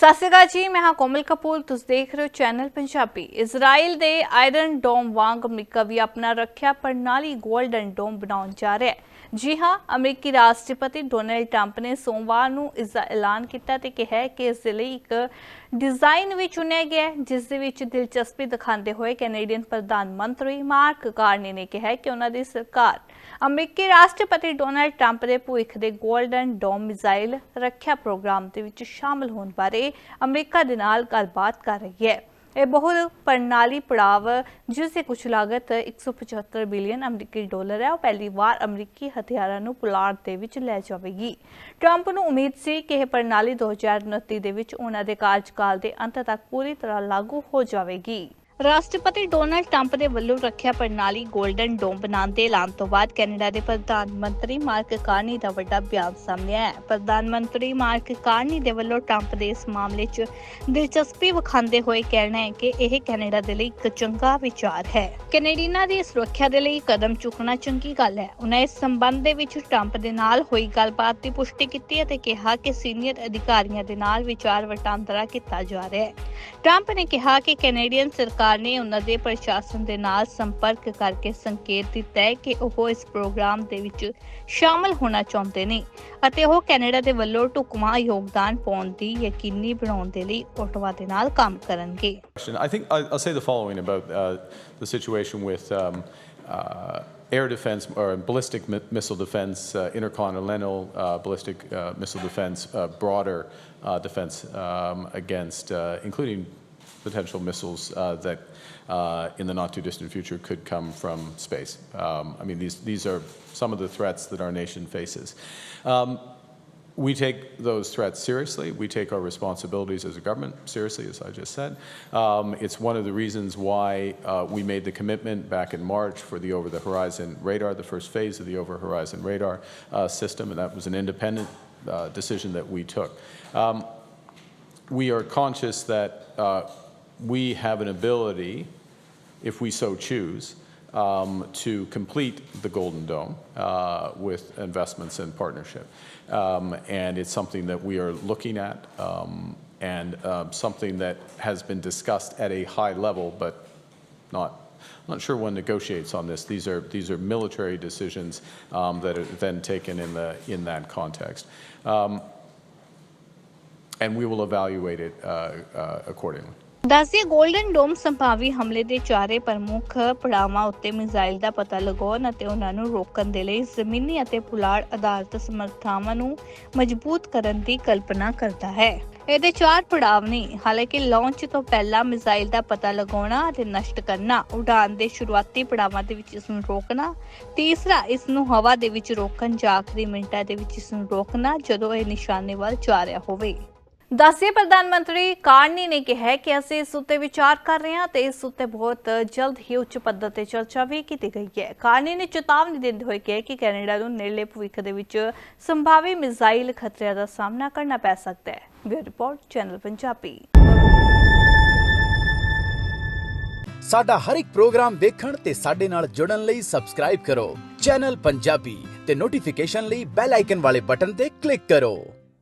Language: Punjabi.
ਸਤਿ ਸ਼੍ਰੀ ਅਕਾਲ ਜੀ, ਮੈਂ ਹਾਂ ਕੋਮਲ ਕਪੂਰ, ਤੁਸੀਂ ਦੇਖ ਰਹੇ ਹੋ ਚੈਨਲ ਪੰਜਾਬੀ। ਇਜ਼ਰਾਈਲ ਦੇ ਆਇਰਨ ਡੋਮ ਵਾਂਗ ਅਮਰੀਕਾ ਵੀ ਆਪਣਾ ਰੱਖਿਆ ਪ੍ਰਣਾਲੀ 골ਡਨ ਡੋਮ ਬਣਾਉਣ ਜਾ ਰਿਹਾ ਹੈ। ਜੀ ਹਾਂ, ਅਮਰੀਕੀ ਰਾਸ਼ਟਰਪਤੀ ਡੋਨਲਡ ਟਰੰਪ ਨੇ ਸੋਮਵਾਰ ਨੂੰ ਇਸ ਦਾ ਐਲਾਨ ਕੀਤਾ ਤੇ ਕਿਹਾ ਕਿ ਇਸ ਦੇ ਲਈ ਇੱਕ ਡਿਜ਼ਾਈਨ ਵੀ ਚੁਣਿਆ ਗਿਆ ਹੈ, ਜਿਸ ਦੇ ਵਿੱਚ ਦਿਲਚਸਪੀ ਦਿਖਾਉਂਦੇ ਹੋਏ ਕੈਨੇਡੀਅਨ ਪ੍ਰਧਾਨ ਮੰਤਰੀ ਮਾਰਕ ਕਾਰਨੀ ਨੇ ਕਿਹਾ ਕਿ ਉਹਨਾਂ ਦੀ ਸਰਕਾਰ ਅਮਰੀਕੀ ਰਾਸ਼ਟਰਪਤੀ ਡੋਨਲਡ ਟਰੰਪ ਦੇ ਭਵਿੱਖ ਦੇ 골ਡਨ ਡੋਮ ਮਿਜ਼ਾਈਲ ਰੱਖਿਆ ਪ੍ਰੋਗਰਾਮ ਦੇ ਵਿੱਚ ਸ਼ਾਮਲ ਹੋਣ ਬਾਰੇ ਅਮਰੀਕਾ ਦੇ ਨਾਲ ਗੱਲਬਾਤ ਕਰ ਰਹੀ ਹੈ। ਇਹ ਬਹੁਤ ਪ੍ਰਣਾਲੀ ਪੜਾਵ, ਜਿਸ ਦੀ ਕੁਝ ਲਾਗਤ 175 ਬਿਲੀਅਨ ਅਮਰੀਕੀ ਡਾਲਰ ਹੈ, ਉਹ ਪਹਿਲੀ ਵਾਰ ਅਮਰੀਕੀ ਹਥਿਆਰਾਂ ਨੂੰ ਪੁਲਾੜ ਦੇ ਵਿੱਚ ਲੈ ਜਾਵੇਗੀ। ਟਰੰਪ ਨੂੰ ਉਮੀਦ ਸੀ ਕਿ ਇਹ ਪ੍ਰਣਾਲੀ 2029 ਦੇ ਵਿੱਚ ਉਹਨਾਂ ਦੇ ਕਾਰਜਕਾਲ ਦੇ ਅੰਤ ਤੱਕ ਪੂਰੀ ਤਰ੍ਹਾਂ ਲਾਗੂ ਹੋ ਜਾਵੇਗੀ। ਰਾਸ਼ਟਰਪਤੀ ਡੋਨਲਡ ਟਰੰਪ ਦੇ ਵੱਲੋਂ ਰੱਖਿਆ ਪ੍ਰਣਾਲੀ 골ਡਨ ਡੋਮ ਬਣਾਉਣ ਦੇ ਐਲਾਨ ਤੋਂ ਬਾਅਦ ਕੈਨੇਡਾ ਦੇ ਪ੍ਰਧਾਨ ਮੰਤਰੀ ਮਾਰਕ ਕਾਰਨੀ ਦਾ ਵੱਡਾ ਬਿਆਨ ਸਾਹਮਣੇ ਆਇਆ ਹੈ। ਪ੍ਰਧਾਨ ਮੰਤਰੀ ਮਾਰਕ ਕਾਰਨੀ ਦੇ ਵੱਲੋਂ ਟਰੰਪ ਦੇ ਇਸ ਮਾਮਲੇ 'ਚ ਦਿਲਚਸਪੀ ਵਿਖਾਉਂਦੇ ਹੋਏ ਕਹਿਣਾ ਹੈ ਕਿ ਇਹ ਕੈਨੇਡਾ ਦੇ ਲਈ ਇੱਕ ਚੰਗਾ ਵਿਚਾਰ ਹੈ। ਕੈਨੇਡੀਅਨਾਂ ਦੀ ਸੁਰੱਖਿਆ ਦੇ ਲਈ ਕਦਮ ਚੁੱਕਣਾ ਚੰਗੀ ਗੱਲ ਹੈ। ਉਹਨਾਂ ਇਸ ਸੰਬੰਧ ਦੇ ਵਿੱਚ ਟਰੰਪ ਦੇ ਨਾਲ ਹੋਈ ਗੱਲਬਾਤ ਦੀ ਪੁਸ਼ਟੀ ਕੀਤੀ ਅਤੇ ਕਿਹਾ ਕਿ ਸੀਨੀਅਰ ਅਧਿਕਾਰੀਆਂ ਦੇ ਨਾਲ ਵਿਚਾਰ ਵਟਾਂਦਰਾ ਕੀਤਾ ਜਾ ਰਿਹਾ ਹੈ। ਟਰੰਪ ਨੇ ਕਿਹਾ ਕਿ ਕੈਨੇਡੀਅਨ ਸਰਕਾਰ ਨੇ ਉਹਨਾਂ ਦੇ ਪ੍ਰਸ਼ਾਸਨ ਦੇ ਨਾਲ ਸੰਪਰਕ ਕਰਕੇ ਸੰਕੇਤ ਦਿੱਤਾ ਹੈ ਕਿ ਉਹ ਇਸ ਪ੍ਰੋਗਰਾਮ ਦੇ ਵਿੱਚ ਸ਼ਾਮਲ ਹੋਣਾ ਚਾਹੁੰਦੇ ਨੇ ਅਤੇ ਉਹ ਕੈਨੇਡਾ ਦੇ ਵੱਲੋਂ ਢੁਕਵਾਂ ਯੋਗਦਾਨ ਪਾਉਣ ਦੀ ਯਕੀਨੀ ਬਣਾਉਣ ਦੇ ਲਈ ਓਟਵਾ ਦੇ ਨਾਲ ਕੰਮ ਕਰਨਗੇ question. I think I- I'll say the following about uh, the situation with um, uh, air defense or ballistic mi- missile defense, uh, intercontinental uh, ballistic uh, missile defense, uh, broader uh, defense um, against, uh, including potential missiles uh, that uh, in the not too distant future could come from space. Um, I mean, these, these are some of the threats that our nation faces. Um, we take those threats seriously. We take our responsibilities as a government seriously, as I just said. Um, it's one of the reasons why uh, we made the commitment back in March for the over the horizon radar, the first phase of the over horizon radar uh, system, and that was an independent uh, decision that we took. Um, we are conscious that uh, we have an ability, if we so choose, um, to complete the Golden Dome uh, with investments and partnership. Um, and it's something that we are looking at um, and uh, something that has been discussed at a high level, but not. I'm not sure one negotiates on this. These are these are military decisions um, that are then taken in the in that context. Um, and we will evaluate it uh, uh, accordingly. ਦੱਸਦੇ 골ਡਨ ਡੋਮ ਸੰਭਾਵੀ ਹਮਲੇ ਦੇ ਚਾਰੇ ਪ੍ਰਮੁੱਖ ਪੜਾਵਾਂ ਉੱਤੇ ਮਿਜ਼ਾਈਲ ਦਾ ਪਤਾ ਲਗਾਉਣ ਅਤੇ ਉਹਨਾਂ ਨੂੰ ਰੋਕਣ ਦੇ ਲਈ ਜ਼ਮੀਨੀ ਅਤੇ ਪੁਲਾੜ ਆਧਾਰਿਤ ਸਮਰੱਥਾਵਾਂ ਨੂੰ ਮਜ਼ਬੂਤ ਕਰਨ ਦੀ ਕਲਪਨਾ ਕਰਦਾ ਹੈ। ਇਹਦੇ ਚਾਰ ਪੜਾਵ ਨੇ, ਹਾਲਾਂਕਿ ਲਾਂਚ ਤੋਂ ਪਹਿਲਾਂ ਮਿਜ਼ਾਈਲ ਦਾ ਪਤਾ ਲਗਾਉਣਾ ਅਤੇ ਨਸ਼ਟ ਕਰਨਾ ਉਡਾਨ ਦੇ ਸ਼ੁਰੂਆਤੀ ਪੜਾਵਾਂ ਦੇ ਵਿੱਚ ਇਸ ਨੂੰ ਰੋਕਣਾ, ਤੀਸਰਾ ਇਸ ਨੂੰ ਹਵਾ ਦੇ ਵਿੱਚ ਰੋਕਣ, ਜਾਂ ਆਖਰੀ ਮਿੰਟਾਂ ਦੇ ਵਿੱਚ ਇਸ ਨੂੰ ਰੋਕਣਾ, ਜਦੋਂ ਇਹ ਨਿਸ਼ਾਨੇ ਵੱਲ ਜਾ ਰਿਹਾ ਹੋਵੇ। ਦੱਸਿਆ ਪ੍ਰਧਾਨ ਮੰਤਰੀ ਕਾਰਨੀ ਨੇ ਕਿਹਾ ਕਿ ਅਸੀਂ ਇਸ ਉੱਤੇ ਵਿਚਾਰ ਕਰ ਰਹੇ ਹਾਂ ਤੇ ਇਸ ਉੱਤੇ ਬਹੁਤ ਜਲਦ ਹੀ ਉੱਚ ਪੱਧਰ ਤੇ ਚਰਚਾ ਵੀ ਕੀਤੀ ਗਈ ਹੈ। ਕਾਰਨੀ ਨੇ ਚੇਤਾਵਨੀ ਦਿੰਦੇ ਹੋਏ ਕਿਹਾ ਕਿ ਕੈਨੇਡਾ ਨੂੰ ਨੇੜਲੇ ਭਵਿੱਖ ਦੇ ਵਿੱਚ ਸੰਭਾਵੀ ਮਿਜ਼ਾਈਲ ਖਤਰਿਆਂ ਦਾ ਸਾਹਮਣਾ ਕਰਨਾ ਪੈ ਸਕਦਾ ਹੈ। Bureau report, channel Punjabi. ਸਾਡਾ ਹਰ ਇੱਕ ਪ੍ਰੋਗਰਾਮ ਦੇਖਣ ਤੇ ਸਾਡੇ ਨਾਲ ਜੁੜਨ ਲਈ ਸਬਸਕ੍ਰਾਈਬ ਕਰੋ। ਚੈਨਲ ਪੰਜਾਬੀ ਤੇ ਨੋਟੀਫਿਕੇਸ਼ਨ ਲਈ ਬੈਲ ਆਈਕਨ ਵਾਲੇ ਬਟਨ ਤੇ ਕਲਿੱਕ ਕਰੋ।